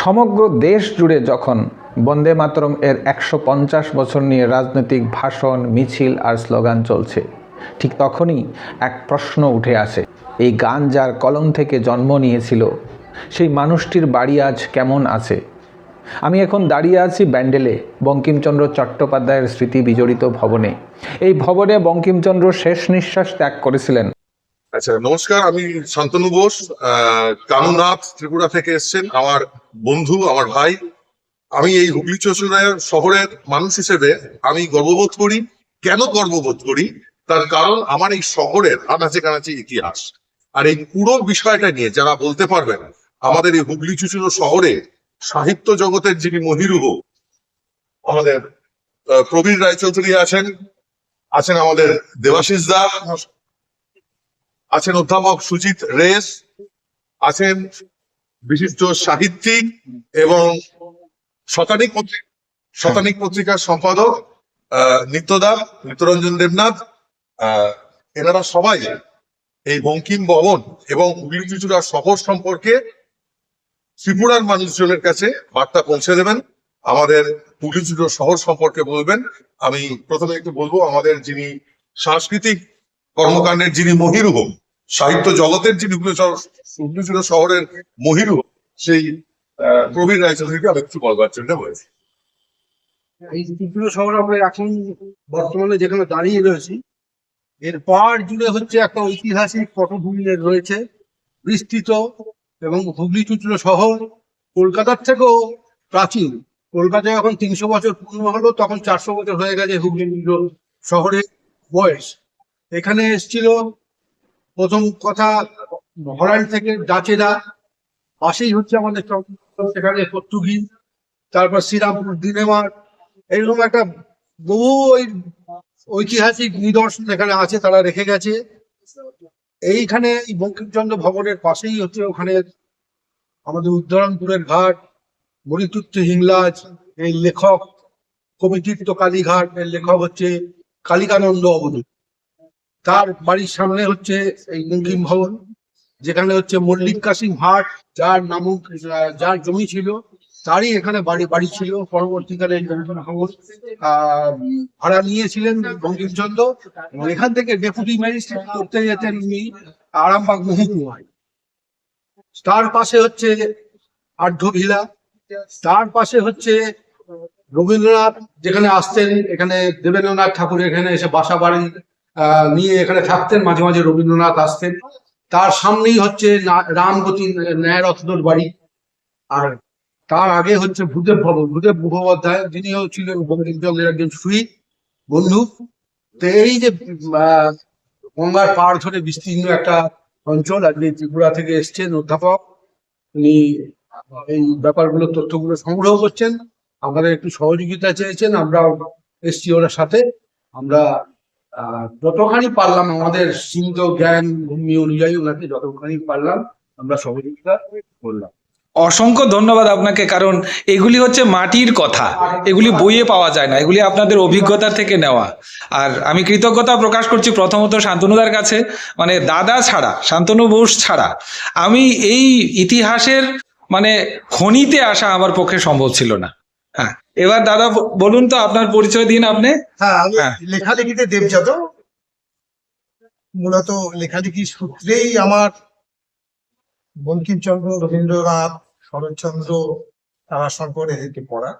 সমগ্র দেশ জুড়ে যখন বন্দে মাতরম এর একশো পঞ্চাশ বছর নিয়ে রাজনৈতিক ভাষণ, মিছিল আর স্লোগান চলছে, ঠিক তখনই এক প্রশ্ন উঠে আসে। এই গান যার কলম থেকে জন্ম নিয়েছিল, সেই মানুষটির বাড়ি আজ কেমন আছে? আমি এখন দাঁড়িয়ে আছি ব্যান্ডেলে, বঙ্কিমচন্দ্র চট্টোপাধ্যায়ের স্মৃতি বিজড়িত ভবনে। এই ভবনে বঙ্কিমচন্দ্র শেষ নিঃশ্বাস ত্যাগ করেছিলেন। আচ্ছা নমস্কার, আমি শান্তনু বোস কানুনাথ ত্রিপুরা থেকে এসেছেন আমার বন্ধু, আমার ভাই। আমি এই হুগলি চৌচুড়ার শহরের মানুষ হিসেবে আমি গর্ববোধ করি। কেন গর্ববোধ করি? তার কারণ আমার এই শহরের আনাচে কানাচে ইতিহাস। আর এই পুরো বিষয়টা নিয়ে যারা বলতে পারবেন, আমাদের এই হুগলি চুচুড়ো শহরে সাহিত্য জগতের যিনি মহিরুহ, আমাদের প্রবীর রায়চৌধুরী আছেন আছেন আমাদের দেবাশিস দা আছেন অধ্যাপক সুজিত রেস, আছেন বিশিষ্ট সাহিত্যিক এবং শতানিক পত্রিকা শতানিক পত্রিকার সম্পাদক নিত্যদা, নিত্যরঞ্জন দেবনাথ এনারা সবাই এই বঙ্কিম ভবন এবং হুগলি চুচুড়া শহর সম্পর্কে ত্রিপুরার মানুষজনের কাছে বার্তা পৌঁছে দেবেন। আমাদের চুচুড়া শহর সম্পর্কে বলবেন। আমি প্রথমে একটু বলব, আমাদের যিনি সাংস্কৃতিক কর্মকাণ্ডের যিনি মহিরুহ সাহিত্য জগতের যিনি হুগলিচুড়া শহরের মহিরুহ সেই আহ, প্রবীর রায়চৌধুরীকে আমি একটু বলবার জন্য বলেছি। এই ত্রিপুরা শহর আমরা এখন বর্তমানে যেখানে দাঁড়িয়ে রয়েছি এর পাড় জুড়ে হচ্ছে একটা ঐতিহাসিক পটভূমি রয়েছে বিস্তৃত এবং হুগলি চুচুড়ো শহর। কলকাতার থেকেও প্রাচীন। কলকাতায় এখন তিনশো বছর পূর্ণ হলো তখন চারশো বছর হয়ে গেছে হুগলি শহরের বয়স। এখানে এসেছিল প্রথম কথা মহারাজ থেকে ডাচেরা পাশেই হচ্ছে আমাদের সেখানে পর্তুগিজ তারপর শ্রীরামপুর দিনেমার, এইরকম একটা বহু ওই ঐতিহাসিক নিদর্শন এখানে আছে তারা রেখে গেছে। এইখানে এই বঙ্কিমচন্দ্র ভবনের পাশেই হচ্ছে ওখানে আমাদের উদ্ধরণপুরের ঘাট মণিতুত্ত হিংলাজ এই লেখক কবিতীর্থ কালীঘাট, এর লেখক হচ্ছে কালিকানন্দ অবধূত। তার বাড়ির সামনে হচ্ছে এই বঙ্কিম ভবন, যেখানে হচ্ছে মল্লিক কাসিম হাট যার নামক যার জমি ছিল, তারই এখানে বাড়ি বাড়ি ছিল। পরবর্তীকালে ভাড়া নিয়েছিলেন বঙ্কিমচন্দ্র। এখান থেকে ডেপুটি ম্যাজিস্ট্রেট করতে যেতেন উনি আরামবাগ মহকুমায়। তার পাশে হচ্ছে আর্ধ ভিলা, তার পাশে হচ্ছে রবীন্দ্রনাথ, যেখানে আসতেন, এখানে দেবেন্দ্রনাথ ঠাকুর, এখানে এসে বাসা বাড়ি নিয়ে এখানে থাকতেন, মাঝে মাঝে রবীন্দ্রনাথ আসতেন। তার সামনেই হচ্ছে না- ন্যায় ন্যায়রত্নর বাড়ি। আর তার আগে হচ্ছে ভূদেব ভবন ভূদেব মুখোপাধ্যায় যিনিও ছিলেন বঙ্কিমচন্দ্রের একজন সুই বন্ধু। তো এই যে গঙ্গার পাড় ধরে বিস্তীর্ণ একটা অঞ্চল আপনি ত্রিপুরা থেকে এসছেন অধ্যাপক। উনি এই ব্যাপারগুলো, তথ্যগুলো সংগ্রহ করছেন। আমাদের একটু সহযোগিতা চেয়েছেন আমরা এসছি ওনার সাথে। আমরা যতখানি পারলাম আমাদের সীমিত জ্ঞান ভূমি অনুযায়ী ওনাকে যতখানি পারলাম, আমরা সহযোগিতা করলাম। অসংখ্য ধন্যবাদ আপনাকে, কারণ এগুলি হচ্ছে মাটির কথা। এগুলি বইয়ে পাওয়া যায় না, এগুলি আপনাদের অভিজ্ঞতা থেকে নেওয়া। আর আমি কৃতজ্ঞতা প্রকাশ করছি প্রথমত শান্তনুদার কাছে মানে দাদা ছাড়া, শান্তনু বোস ছাড়া। আমি এই ইতিহাসের মানে খনিতে আসা আমার পক্ষে সম্ভব ছিল না। হ্যাঁ। এবার দাদা বলুন তো আপনার পরিচয় দিন আপনি। হ্যাঁ আমি হ্যাঁ। লেখালেখিতে দেবজাত মূলত লেখালেখি সূত্রেই আমার বঙ্কিমচন্দ্র রবীন্দ্রনাথ শরৎচন্দ্র তারাশঙ্কর এদেরকে পড়া।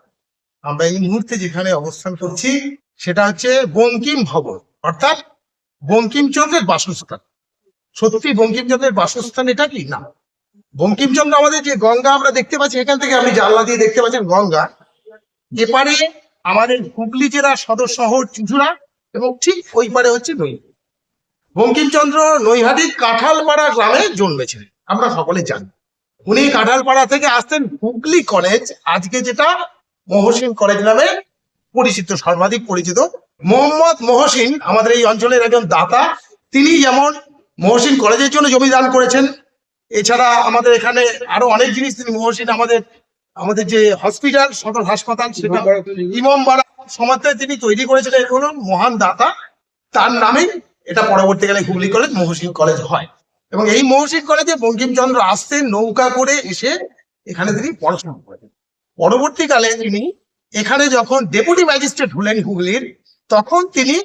আমরা এই মুহূর্তে যেখানে অবস্থান করছি সেটা হচ্ছে বঙ্কিম ভবন অর্থাৎ বঙ্কিমচন্দ্রের বাসস্থান। সত্যি বঙ্কিমচন্দ্রের বাসস্থান এটা কি? না। বঙ্কিমচন্দ্র আমাদের যে গঙ্গা আমরা দেখতে পাচ্ছি এখান থেকে আপনি জানলা দিয়ে দেখতে পাচ্ছেন গঙ্গা। এপারে আমাদের হুগলি জেলার সদর শহর চুচুড়া এবং ঠিক ওই পারে হচ্ছে নই বঙ্কিমচন্দ্র নৈহাটির কাঁঠালপাড়া গ্রামে জন্মেছিলেন আমরা সকলে জানি। উনি কাঁঠালপাড়া থেকে আসতেন হুগলি কলেজ আজকে যেটা মহসিন কলেজ নামে পরিচিত সর্বাধিক পরিচিত। মোহাম্মদ মহসিন আমাদের এই অঞ্চলের একজন দাতা তিনি যেমন মহসিন কলেজের জন্য জমি দান করেছেন এছাড়া আমাদের এখানে আরও অনেক জিনিস তিনি মহসিন আমাদের আমাদের যে হসপিটাল সদর হাসপাতাল সেটা ইমাম বাড়া সমাজে তিনি তৈরি করেছিলেন এর হলো মহান দাতা। তার নামে এটা পরবর্তীকালে হুগলি কলেজ মহসিন কলেজ হয়। এবং এই মহসিন কলেজে বঙ্কিমচন্দ্র আসতেন নৌকা করে এসে এখানে তিনি পড়াশোনা করেছেন। পরবর্তীকালে তিনি এখানে যখন ডেপুটি ম্যাজিস্ট্রেট হলেন হুগলির তখন তিনি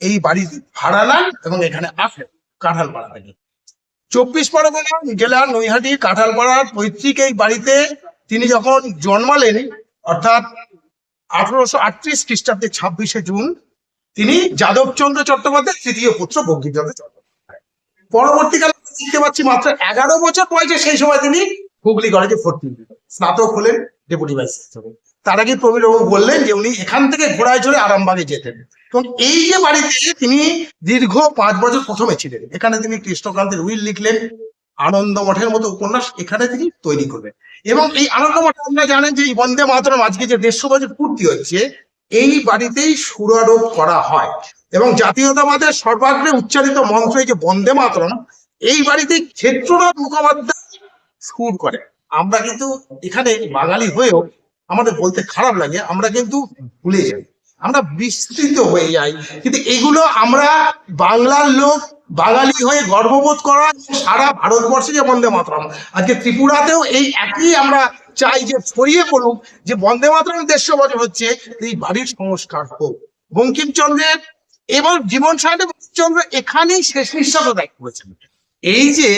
এই বাড়ি ভাড়া নেন এবং এখানে আসেন কাঁঠালপাড়া থেকে চব্বিশ পরগনা জেলার নৈহাটি কাঁঠালপাড়ার পৈতৃক এই বাড়িতে তিনি যখন জন্মালেন, অর্থাৎ আঠারোশো আটত্রিশ খ্রিস্টাব্দে ছাব্বিশে জুন, তিনি যাদবচন্দ্র চট্টোপাধ্যায় তৃতীয় পুত্র বঙ্কিমচন্দ্র চট্টোপাধ্যায়। পরবর্তীকালে দেখতে পাচ্ছি মাত্র এগারো বছর বয়সে সেই সময় তিনি হুগলি কলেজে ভর্তি স্নাতক হলেন, ডেপুটি ভাইস হিসেবে তার আগে প্রবীরবাবু বললেন যে উনি এখান থেকে ঘোড়ায় চড়ে আরামবাগে যেতেন। এবং এই যে বাড়িতে তিনি দীর্ঘ পাঁচ বছর প্রথমে ছিলেন, এখানে তিনি কৃষ্ণকান্তের উইল লিখলেন আনন্দ মঠের মতো উপন্যাস এখানে তিনি তৈরি করবেন। এবং এই আনন্দ মঠ আপনারা জানেন যে এই বন্দে মাতরম আজকে যে দেড়শো বছর পূর্তি হচ্ছে, এই বাড়িতেই সুরারোপ করা হয়। এবং জাতীয়তাবাদের সর্বাগ্রে উচ্চারিত মন্ত্র এই যে বন্দে মাতরম, এই বাড়িতে ক্ষেত্রনাথ মুখোপাধ্যায় সুর করে। আমরা কিন্তু এখানে বাঙালি হয়েও আমাদের বলতে খারাপ লাগে, আমরা কিন্তু ভুলে যাই। আমরা বিস্তৃত হয়ে যাই। কিন্তু এগুলো আমরা বাংলার লোক, বাঙালি হয়ে গর্ববোধ করা সারা ভারতবর্ষে যে বন্দে মাতরম। আজকে ত্রিপুরাতেও এই একই আমরা চাই যে ছড়িয়ে পড়ুক, যে বন্দে মাতরম দেড়শো বছর হচ্ছে, এই বাড়ির সংস্কার হোক। বঙ্কিমচন্দ্রের এবং জীবন সাহেব বঙ্কিমচন্দ্র এখানেই শেষ নিঃশ্বাস ত্যাগ করেছেন। এই যে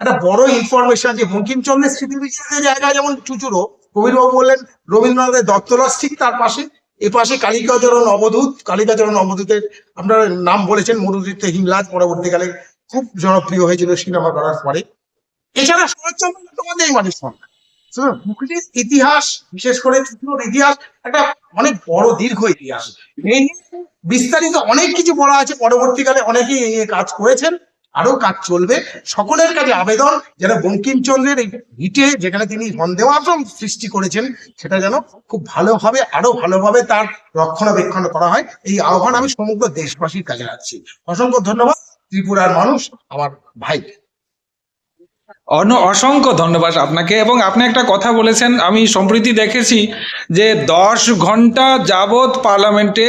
একটা বড় ইনফরমেশন যে বঙ্কিমচন্দ্রের স্মৃতি বিজয়ের জায়গা যেমন চুচুরো কবিরবাবু বললেন রবীন্দ্রনাথের দত্তলস ঠিক তার পাশে। এ পাশে কালিকাচরণ অবধূত কালিকাচরণ অবধূতের আপনারা নাম বলেছেন মরুতীর্থ হিমলাজ পরবর্তীকালে খুব জনপ্রিয় হয়েছিল সিনেমা করার পরে। এছাড়া শরৎচন্দ্র চট্টোপাধ্যায় মানুষ So, ইতিহাস বিশেষ করে ইতিহাস একটা অনেক বড় দীর্ঘ ইতিহাস। বিস্তারিত অনেক কিছু বলা আছে পরবর্তীকালে অনেকেই কাজ করেছেন। আরও কাজ চলবে। সকলের কাছে আবেদন, যেন বঙ্কিমচন্দ্রের এই ভিটে যেখানে তিনি বন্দে মাতরম সৃষ্টি করেছেন, সেটা যেন খুব ভালোভাবে আরও ভালোভাবে তার রক্ষণাবেক্ষণ করা হয়। এই আহ্বান আমি সমগ্র দেশবাসীর কাছে রাখছি। অসংখ্য ধন্যবাদ, ত্রিপুরার মানুষ, আমার ভাই। অন্য অসংখ্য ধন্যবাদ আপনাকে, এবং আপনি একটা কথা বলেছেন, আমি সম্প্রতি দেখেছি যে দশ ঘণ্টা যাবৎ পার্লামেন্টে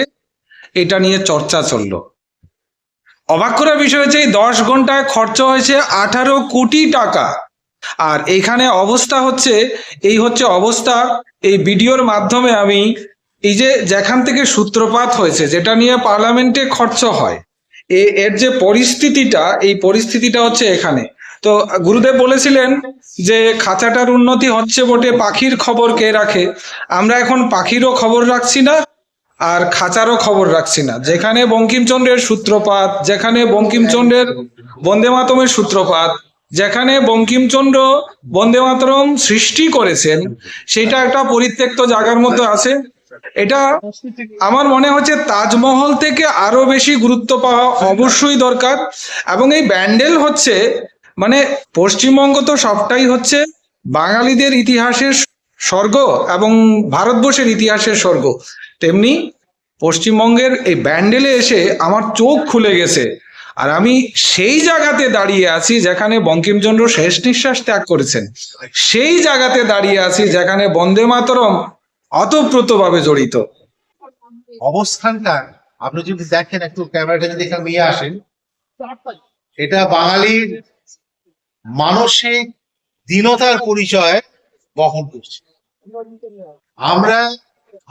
এটা নিয়ে চর্চা চলল। অবাক করার বিষয় হচ্ছে এই দশ ঘন্টায় খরচ হয়েছে আঠারো কোটি টাকা। আর এখানে অবস্থা হচ্ছে, এই হচ্ছে অবস্থা, এই ভিডিওর মাধ্যমে আমি এই যে যেখান থেকে সূত্রপাত হয়েছে, যেটা নিয়ে পার্লামেন্টে খরচ হয়, এ- এর যে পরিস্থিতিটা, এই পরিস্থিতিটা হচ্ছে এখানে। তো গুরুদেব বলেছিলেন যে খাঁচাটার উন্নতি হচ্ছে বটে, পাখির খবর কে রাখে? আমরা এখন পাখিরও খবর রাখছি না আর খাঁচারও খবর রাখছি না। যেখানে বঙ্কিমচন্দ্রের সূত্রপাত, যেখানে বঙ্কিমচন্দ্রের বন্দে মাতরমের সূত্রপাত, যেখানে বঙ্কিমচন্দ্র বন্দে মাতরম সৃষ্টি করেছেন, সেটা একটা পরিত্যক্ত জায়গার মতো আছে। এটা আমার মনে হচ্ছে তাজমহল থেকে আরও বেশি গুরুত্ব পাওয়া অবশ্যই দরকার। এবং এই ব্যান্ডেল হচ্ছে মানে পশ্চিমবঙ্গ তো সবটাই হচ্ছে বাঙালিদের ইতিহাসের স্বর্গ এবং ভারতবর্ষের ইতিহাসের স্বর্গ। তেমনি পশ্চিমবঙ্গের এই ব্যান্ডেলে এসে আমার চোখ খুলে গেছে। আর আমি সেই জায়গাতে দাঁড়িয়ে আছি যেখানে বঙ্কিমচন্দ্র শেষ নিঃশ্বাস ত্যাগ করেছেন। সেই জায়গাতে দাঁড়িয়ে আছি যেখানে বন্দে মাতরম অতপ্রতভাবে জড়িত। অবস্থানটা, আপনি যদি দেখেন একটু ক্যামেরাটা যদি এখানে নিয়ে আসেন, এটা বাঙালির মানসিক দীনতার পরিচয় বহন করছে। আমরা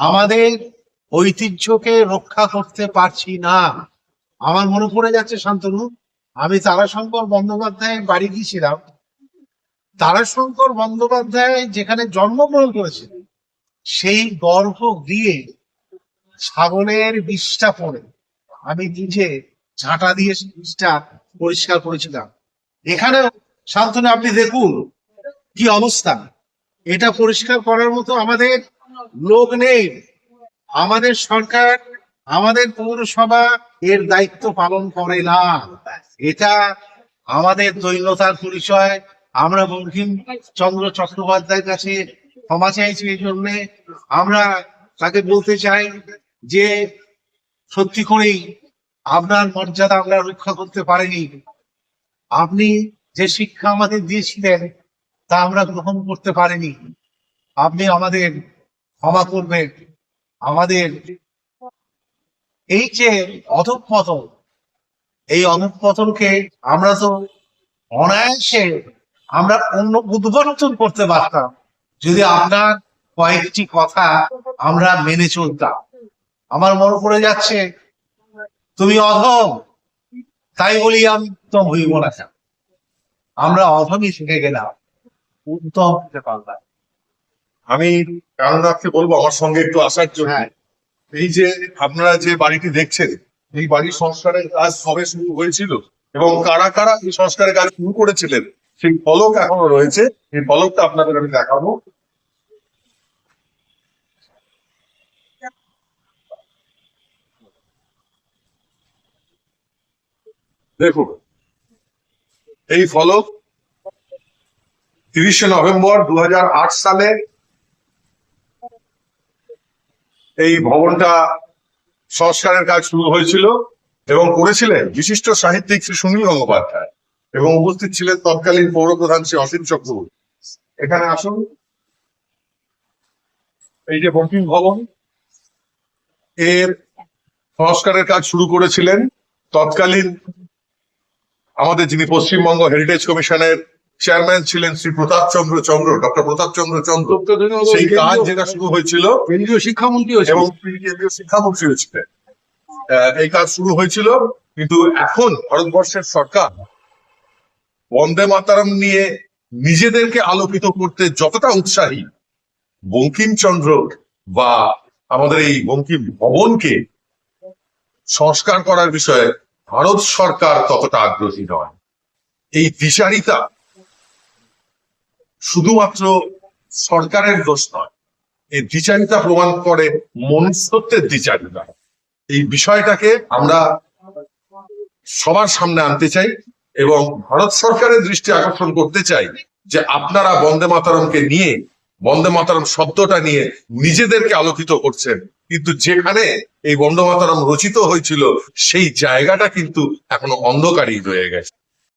আমাদের ঐতিহ্যকে রক্ষা করতে পারছি না। আমার মনে পড়ে যাচ্ছে, শান্তনু, আমি তারাশঙ্কর বন্দ্যোপাধ্যায়ের বাড়ি গিয়েছিলাম। তারাশঙ্কর বন্দ্যোপাধ্যায় যেখানে জন্মগ্রহণ করেছেন সেই গর্ভ গৃহে ছাগলের বিষটা পড়ে। আমি নিজে ঝাঁটা দিয়ে বিষটা পরিষ্কার করেছিলাম। এখানে, শান্তনু, আপনি দেখুন কি অবস্থা। এটা পরিষ্কার করার মতো আমাদের লোক নেই। আমাদের সরকার, আমাদের পৌরসভা এর দায়িত্ব পালন করে না। এটা আমাদের দৈন্যতার পরিচয়। আমরা বঙ্কিম চন্দ্র চট্টোপাধ্যায়ের কাছে ক্ষমা চাইছি এই জন্যে। আমরা তাকে বলতে চাই যে, সত্যি করেই আপনার মর্যাদা আমরা রক্ষা করতে পারিনি। আপনি যে শিক্ষা আমাদের দিয়েছিলেন, তা আমরা গ্রহণ করতে পারিনি। আপনি আমাদের ক্ষমা করবেন। আমাদের এই যে অধঃপতন, এই অধঃপতনকে আমরা তো অনায়াসে আমরা অন্য উদ্বর্তন করতে পারতাম যদি আপনার কয়েকটি কথা আমরা মেনে চলতাম। আমার মনে পড়ে যাচ্ছে, তুমি অধম, তাই বলি আমি উত্তম হইব না আমরা অধমই শিখে গেলাম, উত্তম হতে পারলাম। আমি কারণনাথকে বলব আমার সঙ্গে একটু আসার জন্য। হ্যাঁ। এই যে আপনারা যে বাড়িটি দেখছেন এই বাড়ির সংস্কারের কাজ সবে শুরু হয়েছিল এবং কারা কারা এই সংস্কারের কাজ শুরু করেছিলেন সেই ফলক এখনও রয়েছে। এই ফলকটা আপনাদের আমি দেখাবো। দেখুন এই ফলক তিরিশে নভেম্বর দু হাজার আট সালে এই ভবনটা সংস্কারের কাজ শুরু হয়েছিল এবং করেছিলেন বিশিষ্ট সাহিত্যিক শ্রী সুনীল গঙ্গোপাধ্যায় এবং উপস্থিত ছিলেন তৎকালীন পৌরপ্রধান শ্রী অসীম চক্রবর্তী। এখানে আসুন। এই যে বঙ্কিম ভবন, এর সংস্কারের কাজ শুরু করেছিলেন তৎকালীন আমাদের যিনি পশ্চিমবঙ্গ হেরিটেজ কমিশনের চেয়ারম্যান ছিলেন শ্রী প্রতাপ চন্দ্র চন্দ্র ডক্টর প্রতাপ চন্দ্র চন্দ্র। সেই কাজ যেটা শুরু হয়েছিল কেন্দ্রীয় শিক্ষামন্ত্রী এবং কেন্দ্রীয় শিক্ষামন্ত্রী ছিলেন। আহ, এই কাজ শুরু হয়েছিল কিন্তু এখন ভারতবর্ষের সরকার বন্দে মাতারম নিয়ে নিজেদেরকে আলোকিত করতে যতটা উৎসাহী বঙ্কিমচন্দ্র বা আমাদের এই বঙ্কিম ভবনকে সংস্কার করার বিষয়ে ভারত সরকার ততটা আগ্রহী নয়। এই দ্বিচারিতা শুধুমাত্র সরকারের দোষ নয়, এই দ্বিচারিতা প্রমাণ করে মনুষ্যত্বের দ্বিচারিতা। এই বিষয়টাকে আমরা সবার সামনে আনতে চাই এবং ভারত সরকারের দৃষ্টি আকর্ষণ করতে চাই যে আপনারা বন্দে মাতারমকে নিয়ে, বন্দে মাতারম শব্দটা নিয়ে নিজেদেরকে আলোকিত করছেন। কিন্তু যেখানে এই বন্দে মাতারম রচিত হয়েছিল, সেই জায়গাটা কিন্তু এখনও অন্ধকারই রয়ে গেছে।